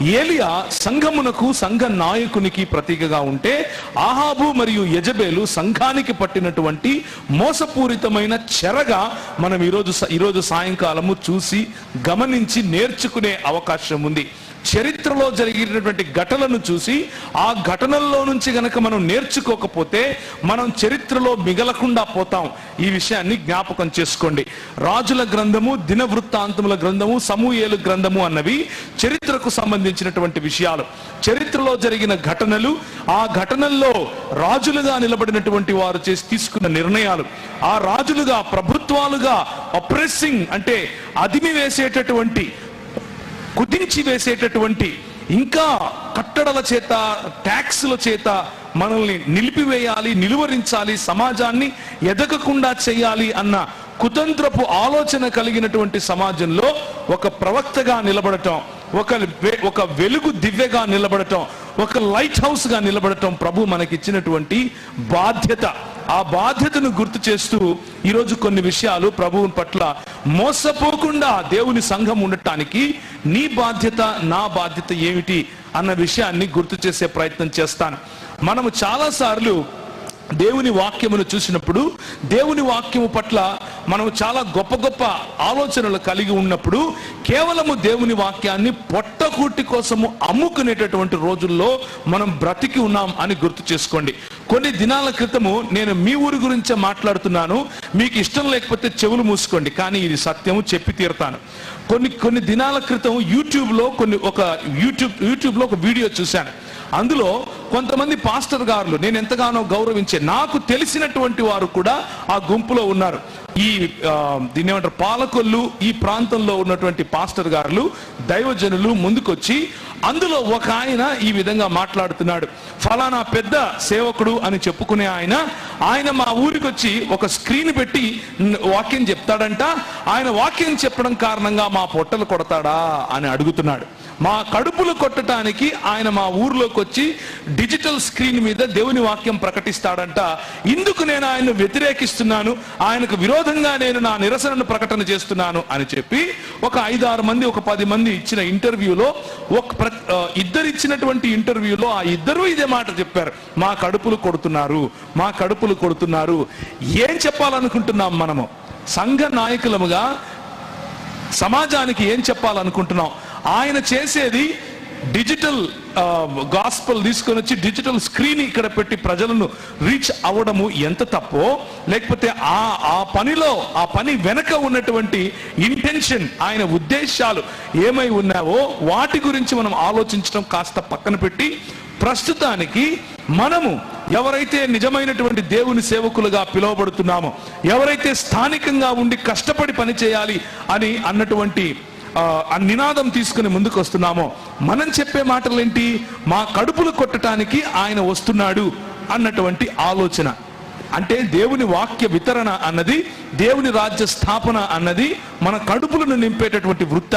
ఏలియా సంఘమునకు సంఘ నాయకునికి ప్రతీకగా ఉంటే ఆహాబు మరియు యజబేలు సంఘానికి పట్టినటువంటి మోసపూరితమైన చెరగా మనం ఈరోజు ఈరోజు సాయంకాలము చూసి గమనించి నేర్చుకునే అవకాశం ఉంది చరిత్రలో జరిగినటువంటి ఘటనలను చూసి ఆ ఘటనల్లో నుంచి గనక మనం నేర్చుకోకపోతే మనం చరిత్రలో మిగలకుండా పోతాం. ఈ విషయాన్ని జ్ఞాపకం చేసుకోండి. రాజుల గ్రంథము దిన వృత్తాంతముల గ్రంథము సమూహేలు గ్రంథము అన్నవి చరిత్రకు సంబంధించినటువంటి విషయాలు. చరిత్రలో జరిగిన ఘటనలు ఆ ఘటనల్లో రాజులుగా నిలబడినటువంటి వారు చేసి తీసుకున్న నిర్ణయాలు. ఆ రాజులుగా ప్రభుత్వాలుగా అప్రెస్సింగ్ అంటే అదిమి వేసేటటువంటి కుదించి వేసేటటువంటి ఇంకా కట్టడల చేత ట్యాక్స్ల చేత మనల్ని నిలిపివేయాలి నిలువరించాలి సమాజాన్ని ఎదగకుండా చేయాలి అన్న కుతంత్రపు ఆలోచన కలిగినటువంటి సమాజంలో ఒక ప్రవక్తగా నిలబడటం ఒక ఒక వెలుగు దివ్యగా నిలబడటం ఒక లైట్ హౌస్గా నిలబడటం ప్రభు మనకిచ్చినటువంటి బాధ్యత. ఆ బాధ్యతను గుర్తు చేస్తూ ఈరోజు కొన్ని విషయాలు ప్రభువు పట్ల మోసపోకుండా దేవుని సంఘం ఉండటానికి నీ బాధ్యత నా బాధ్యత ఏమిటి అన్న విషయాన్ని గుర్తు చేసే ప్రయత్నం చేస్తాను. మనము చాలాసార్లు దేవుని వాక్యమును చూసినప్పుడు దేవుని వాక్యము పట్ల మనం చాలా గొప్ప గొప్ప ఆలోచనలు కలిగి ఉన్నప్పుడు కేవలము దేవుని వాక్యాన్ని పొట్టకూటి కోసము అమ్ముకునేటటువంటి రోజుల్లో మనం బ్రతికి ఉన్నాం అని గుర్తు చేసుకోండి. కొన్ని దినాల క్రితము నేను మీ ఊరి గురించే మాట్లాడుతున్నాను. మీకు ఇష్టం లేకపోతే చెవులు మూసుకోండి కానీ ఇది సత్యము చెప్పి తీరుతాను. కొన్ని కొన్ని దినాల క్రితం యూట్యూబ్లో కొన్ని ఒక యూట్యూబ్ యూట్యూబ్లో ఒక వీడియో చూశాను. అందులో కొంతమంది పాస్టర్ గారులు నేను ఎంతగానో గౌరవించే నాకు తెలిసినటువంటి వారు కూడా ఆ గుంపులో ఉన్నారు. ఈ దీన్ని ఏమంటారు పాలకొల్లు ఈ ప్రాంతంలో ఉన్నటువంటి పాస్టర్ గారులు దైవజనులు ముందుకొచ్చి అందులో ఒక ఆయన ఈ విధంగా మాట్లాడుతున్నాడు. ఫలానా పెద్ద సేవకుడు అని చెప్పుకునే ఆయన ఆయన మా ఊరికి వచ్చి ఒక స్క్రీన్ పెట్టి వాక్యం చెప్తాడంట. ఆయన వాక్యం చెప్పడం కారణంగా మా పొట్టలు కొడతాడా అని అడుగుతున్నాడు. మా కడుపులు కొట్టడానికి ఆయన మా ఊర్లోకి వచ్చి డిజిటల్ స్క్రీన్ మీద దేవుని వాక్యం ప్రకటిస్తాడంట. ఇందుకు నేను ఆయన్ను వ్యతిరేకిస్తున్నాను. ఆయనకు విరోధంగా నేను నా నిరసనను ప్రకటన చేస్తున్నాను అని చెప్పి ఒక ఐదారు మంది ఒక పది మంది ఇచ్చిన ఇంటర్వ్యూలో ఒక ప్ర- ఇద్దరు ఇచ్చినటువంటి ఇంటర్వ్యూలో ఆ ఇద్దరు ఇదే మాట చెప్పారు. మా కడుపులు కొడుతున్నారు మా కడుపులు కొడుతున్నారు. ఏం చెప్పాలనుకుంటున్నాం మనము? సంఘ నాయకులముగా సమాజానికి ఏం చెప్పాలనుకుంటున్నాం? ఆయన చేసేది డిజిటల్ గాస్పల్ తీసుకొని వచ్చి డిజిటల్ స్క్రీన్ ఇక్కడ పెట్టి ప్రజలను రీచ్ అవ్వడము ఎంత తప్పో లేకపోతే ఆ ఆ పనిలో ఆ పని వెనక ఉన్నటువంటి ఇంటెన్షన్ ఆయన ఉద్దేశాలు ఏమై ఉన్నావో వాటి గురించి మనం ఆలోచించడం కాస్త పక్కన పెట్టి ప్రస్తుతానికి మనము ఎవరైతే నిజమైనటువంటి దేవుని సేవకులుగా పిలువబడుతున్నామో ఎవరైతే స్థానికంగా ఉండి కష్టపడి పని చేయాలి అని అన్నటువంటి ఆ, నినాదం తీసుకుని ముందుకు వస్తున్నామో మనం చెప్పే మాటలేంటి? మా కడుపులు కొట్టడానికి ఆయన వస్తున్నాడు అన్నటువంటి ఆలోచన. అంటే దేవుని వాక్య వితరణ అన్నది దేవుని రాజ్య స్థాపన అన్నది మన కడుపులను నింపేటటువంటి వృత్త.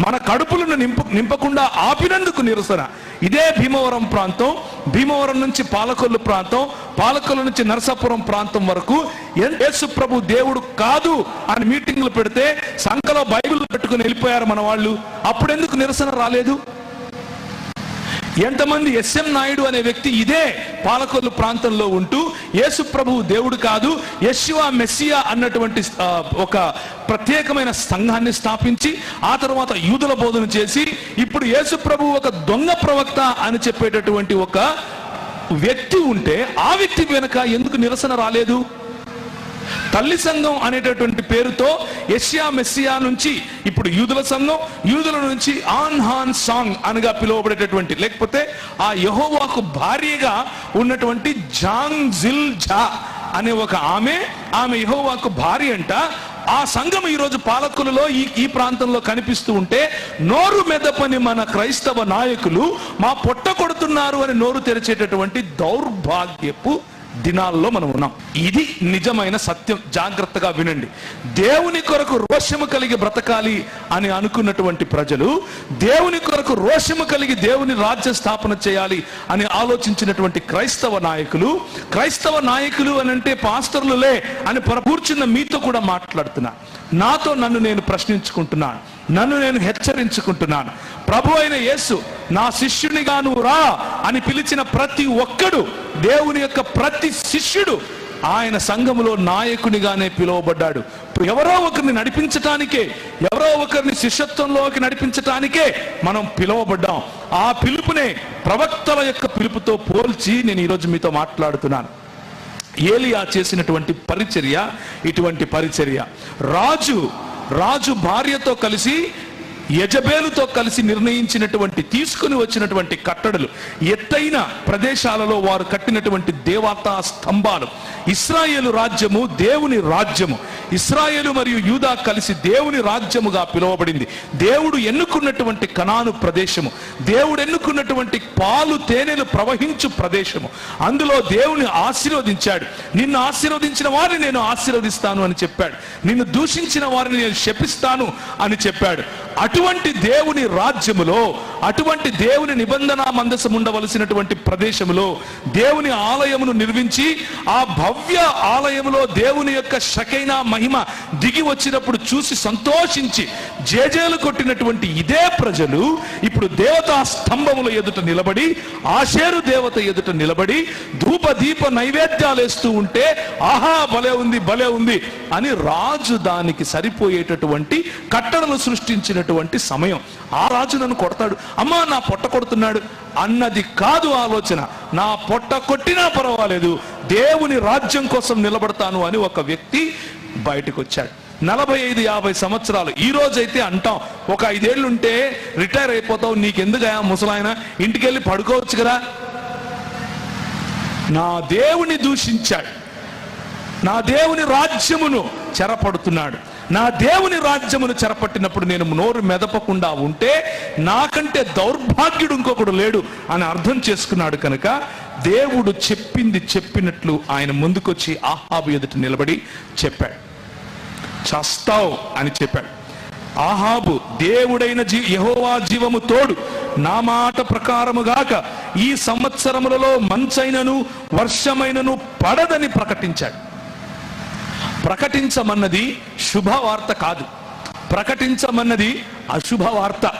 మన కడుపులను నింపు నింపకుండా ఆపినందుకు నిరసన. ఇదే భీమవరం ప్రాంతం భీమవరం నుంచి పాలకొల్లు ప్రాంతం పాలకొల్లు నుంచి నరసాపురం ప్రాంతం వరకు ఎన్- యేసు ప్రభు దేవుడు కాదు అని మీటింగ్లు పెడితే సంఖలో బైబిల్ పెట్టుకుని వెళ్ళిపోయారు మన వాళ్ళు. అప్పుడెందుకు నిరసన రాలేదు? ఎంతమంది ఎస్ఎం నాయుడు అనే వ్యక్తి ఇదే పాలకొల్లు ప్రాంతంలో ఉంటూ యేసు ప్రభువు దేవుడు కాదు యెషువా మెస్సియా అన్నటువంటి ఒక ప్రత్యేకమైన సంఘాన్ని స్థాపించి ఆ తర్వాత యూదుల బోధన చేసి ఇప్పుడు యేసు ప్రభు ఒక దొంగ ప్రవక్త అని చెప్పేటటువంటి ఒక వ్యక్తి ఉంటే ఆ వ్యక్తి వెనుక ఎందుకు నిరసన రాలేదు? తల్లి సంఘం అనేటటువంటి పేరుతో యష్యా మెస్సియా నుంచి ఇప్పుడు యూదుల సంఘం యూదుల నుంచి ఆన్ హాన్ సాంగ్ అనగా పిలువబడేటటువంటి లేకపోతే ఆ యహోవాకు భార్యగా ఉన్నటువంటి జాంగ్ జిల్ జా అనే ఒక ఆమె ఆమె యహోవాకు భార్య అంట. ఆ సంఘం ఈరోజు పాలకులలో ఈ ఈ ప్రాంతంలో కనిపిస్తూ ఉంటే నోరు మెదపని మన క్రైస్తవ నాయకులు మా పొట్ట కొడుతున్నారు అని నోరు తెరిచేటటువంటి దౌర్భాగ్యపు దినాల్లో మనం ఉన్నాం. ఇది నిజమైన సత్యం. జాగ్రత్తగా వినండి. దేవుని కొరకు రోషము కలిగి బ్రతకాలి అని అనుకున్నటువంటి ప్రజలు దేవుని కొరకు రోషము కలిగి దేవుని రాజ్య స్థాపన చేయాలి అని ఆలోచించినటువంటి క్రైస్తవ నాయకులు క్రైస్తవ నాయకులు అని అంటే పాస్టర్లులే అని కూర్చున్న మీతో కూడా మాట్లాడుతున్నా. నాతో నన్ను నేను ప్రశ్నించుకుంటున్నాను నన్ను నేను హెచ్చరించుకుంటున్నాను. ప్రభు అయిన యేసు నా శిష్యునిగా నువ్వు రా అని పిలిచిన ప్రతి ఒక్కడు దేవుని యొక్క ప్రతి శిష్యుడు ఆయన సంఘములో నాయకునిగానే పిలువబడ్డాడు. ఎవరో ఒకరిని నడిపించటానికే ఎవరో ఒకరిని శిష్యత్వంలోకి నడిపించటానికే మనం పిలువబడ్డాం. ఆ పిలుపునే ప్రవక్తల యొక్క పిలుపుతో పోల్చి నేను ఈరోజు మీతో మాట్లాడుతున్నాను. ఏలియా చేసినటువంటి పరిచర్య ఇటువంటి పరిచర్య. రాజు రాజు భార్యతో కలిసి యజబేలుతో కలిసి నిర్ణయించినటువంటి తీసుకుని వచ్చినటువంటి కట్టడలు ఎత్తైన ప్రదేశాలలో వారు కట్టినటువంటి దేవతా స్తంభాలు ఇస్రాయేలు రాజ్యము దేవుని రాజ్యము. ఇస్రాయేలు మరియు యూదా కలిసి దేవుని రాజ్యముగా పిలువబడింది. దేవుడు ఎన్నుకున్నటువంటి కనాను ప్రదేశము దేవుడు ఎన్నుకున్నటువంటి పాలు తేనెలు ప్రవహించు ప్రదేశము. అందులో దేవుని ఆశీర్వదించాడు. నిన్ను ఆశీర్వదించిన వారిని నేను ఆశీర్వదిస్తాను అని చెప్పాడు. నిన్ను దూషించిన వారిని నేను శపిస్తాను అని చెప్పాడు. అటువంటి దేవుని రాజ్యములో అటువంటి దేవుని నిబంధన మందసం ఉండవలసినటువంటి ప్రదేశములో దేవుని ఆలయమును నిర్మించి ఆ భవ్య ఆలయములో దేవుని యొక్క శకైన మహిమ దిగి వచ్చినప్పుడు చూసి సంతోషించి జేజేలు కొట్టినటువంటి ఇదే ప్రజలు ఇప్పుడు దేవతా స్తంభముల ఎదుట నిలబడి ఆశేరు దేవత ఎదుట నిలబడి ధూప దీప నైవేద్యాలు వేస్తూ ఉంటే ఆహా భలే ఉంది భలే ఉంది అని రాజు దానికి సరిపోయేటటువంటి కట్టడలు సృష్టించినటువంటి సమయం ఆ రాజు నన్ను కొడతాడు. అమ్మా నా పొట్ట కొడుతున్నాడు అన్నది కాదు ఆలోచన. నా పొట్ట కొట్టినా పర్వాలేదు. దేవుని రాజ్యం కోసం నిలబడతాను అని ఒక వ్యక్తి బయటకు వచ్చాడు నలభై ఐదు యాభై సంవత్సరాలు. ఈ రోజైతే అంటాం ఒక ఐదేళ్ళు ఉంటే రిటైర్ అయిపోతావు. నీకెందుకయా ముసలాయన? ఇంటికి వెళ్ళి పడుకోవచ్చు కదా? నా దేవుని దూషించాడు. నా దేవుని రాజ్యమును చెరపడుతున్నాడు. నా దేవుని రాజ్యమును చెరపట్టినప్పుడు నేను నోరు మెదపకుండా ఉంటే నాకంటే దౌర్భాగ్యుడు ఇంకొకడు లేడు అని అర్థం చేసుకున్నాడు కనుక దేవుడు చెప్పింది చెప్పినట్లు ఆయన ముందుకొచ్చి ఆహాబు ఎదుట నిలబడి చెప్పాడు. చస్తావు అని చెప్పాడు. ఆహాబు దేవుడైన జీ యహోవా జీవము తోడు నా మాట ప్రకారముగాక ఈ సంవత్సరములలో మంచైనను వర్షమైనను పడదని ప్రకటించాడు. ప్రకటించమన్నది శుభవార్త కాదు. ప్రకటించమన్నది అశుభ వార్త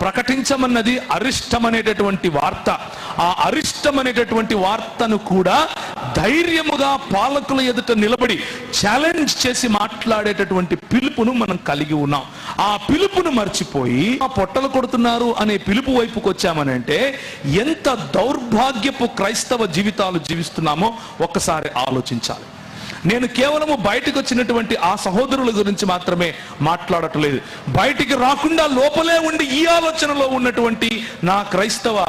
ప్రకటించమన్నది అరిష్టం అనేటటువంటి వార్త. ఆ అరిష్టం అనేటటువంటి వార్తను కూడా ధైర్యముగా పాలకుల ఎదుట నిలబడి ఛాలెంజ్ చేసి మాట్లాడేటటువంటి పిలుపును మనం కలిగి ఉన్నాం. ఆ పిలుపును మర్చిపోయి ఆ పొట్టలు కొడుతున్నారు అనే పిలుపు వైపుకు వచ్చామనంటే ఎంత దౌర్భాగ్యపు క్రైస్తవ జీవితాలు జీవిస్తున్నామో ఒక్కసారి ఆలోచించాలి. నేను కేవలము బయటకు వచ్చినటువంటి ఆ సహోదరుల గురించి మాత్రమే మాట్లాడట్లేదు. బయటికి రాకుండా లోపలే ఉండి ఈ ఆలోచనలో ఉన్నటువంటి నా క్రైస్తవ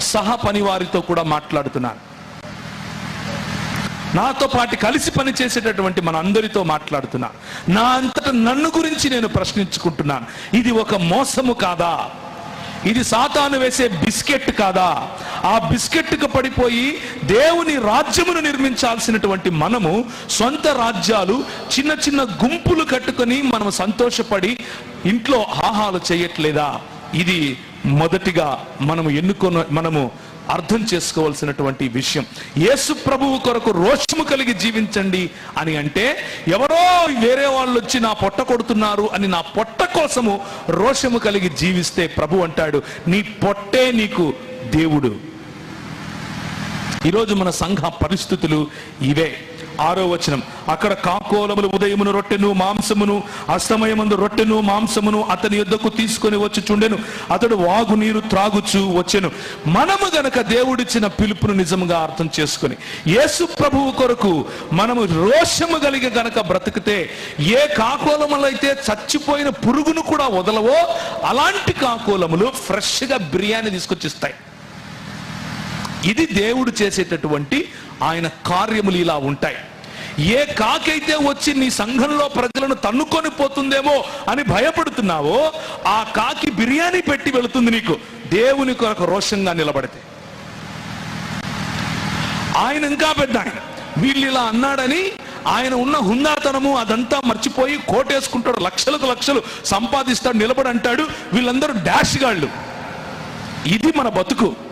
సహ పనివారితో కూడా మాట్లాడుతున్నాను. నాతో పాటు కలిసి పనిచేసేటటువంటి మన అందరితో మాట్లాడుతున్నా. నా అంతట నన్ను గురించి నేను ప్రశ్నించుకుంటున్నాను. ఇది ఒక మోసము కాదా? ఇది సాతాను వేసే బిస్కెట్ కాదా? ఆ బిస్కెట్కు పడిపోయి దేవుని రాజ్యమును నిర్మించాల్సినటువంటి మనము సొంత రాజ్యాలు చిన్న చిన్న గుంపులు కట్టుకొని మనం సంతోషపడి ఇంట్లో ఆహాలు చేయట్లేదా? ఇది మొదటిగా మనము ఎన్నుకొన మనము అర్థం చేసుకోవాల్సినటువంటి విషయం. యేసు ప్రభువు కొరకు రోషము కలిగి జీవించండి అని అంటే ఎవరో వేరే వాళ్ళు వచ్చి నా పొట్ట కొడుతున్నారు అని నా పొట్ట కోసము రోషము కలిగి జీవిస్తే ప్రభు అంటాడు నీ పొట్టే నీకు దేవుడు. ఈరోజు మన సంఘ పరిస్థితులు ఇవే. ఆరో వచనం. అక్కడ కాకోలములు ఉదయమును రొట్టెను మాంసమును అస్తమయమందు రొట్టెను మాంసమును అతని యుద్ధకు తీసుకొని వచ్చి చుండెను. అతడు వాగు నీరు త్రాగుచు వచ్చెను. మనము గనక దేవుడిచ్చిన పిలుపును నిజముగా అర్థం చేసుకొని యేసు ప్రభువు కొరకు మనము రోషము కలిగి గనక బ్రతికితే ఏ కాకోలములైతే చచ్చిపోయిన పురుగును కూడా వదలవో అలాంటి కాకోలములు ఫ్రెష్గా బిర్యానీ తీసుకొచ్చిస్తాయి ఇది దేవుడు చేసేటటువంటి ఆయన కార్యములు ఇలా ఉంటాయి. ఏ కాకైతే వచ్చి నీ సంఘంలో ప్రజలను తన్నుకొని పోతుందేమో అని భయపడుతున్నావో ఆ కాకి బిర్యానీ పెట్టి వెళుతుంది నీకు. దేవుని కొరకు రోషంగా నిలబడితే. ఆయన ఇంకా పెద్ద ఆయన. వీళ్ళు ఇలా అన్నాడని ఆయన ఉన్న హుందాతనము అదంతా మర్చిపోయి కోటేసుకుంటాడు లక్షలకు లక్షలు సంపాదిస్తాడు నిలబడి అంటాడు వీళ్ళందరూ డాష్ గాళ్ళు ఇది మన బతుకు.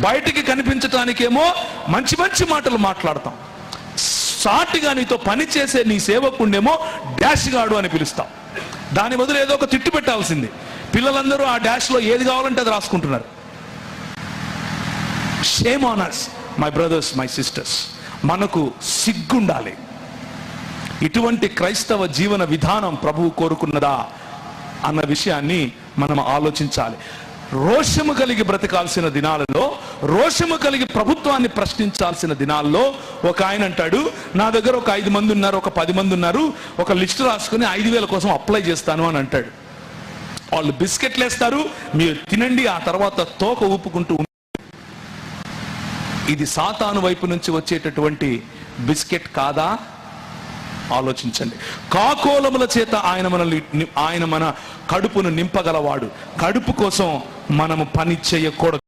బయటికి కనిపించటానికేమో మంచి మంచి మాటలు మాట్లాడతాం. సాటిగా నీతో పని చేసే నీ సేవకుండేమో డాష్ గాడు అని పిలుస్తాం. దాని బదులు ఏదో ఒక తిట్టు పెట్టాల్సింది. పిల్లలందరూ ఆ డాష్లో ఏది కావాలంటే అది రాసుకుంటున్నారు. Shame on us my brothers my sisters మనకు సిగ్గుండాలి. ఇటువంటి క్రైస్తవ జీవన విధానం ప్రభువు కోరుకున్నదా అన్న విషయాన్ని మనం ఆలోచించాలి. రోషము కలిగి బ్రతకాల్సిన దినాలలో రోషము కలిగి ప్రభుత్వాన్ని ప్రశ్నించాల్సిన దినాల్లో ఒక ఆయన అంటాడు నా దగ్గర ఒక ఐదు మంది ఉన్నారు ఒక పది మంది ఉన్నారు ఒక లిస్ట్ రాసుకుని ఐదు వేల కోసం అప్లై చేస్తాను అని అంటాడు. వాళ్ళు బిస్కెట్లు వేస్తారు మీరు తినండి ఆ తర్వాత తోక ఊపుకుంటూ ఇది సాతాను వైపు నుంచి వచ్చేటటువంటి బిస్కెట్ కాదా? ఆలోచించండి. కాకోలముల చేత ఆయన మనల్ని ఆయన మన కడుపును నింపగలవాడు. కడుపు కోసం మనము పని చేయకూడదు.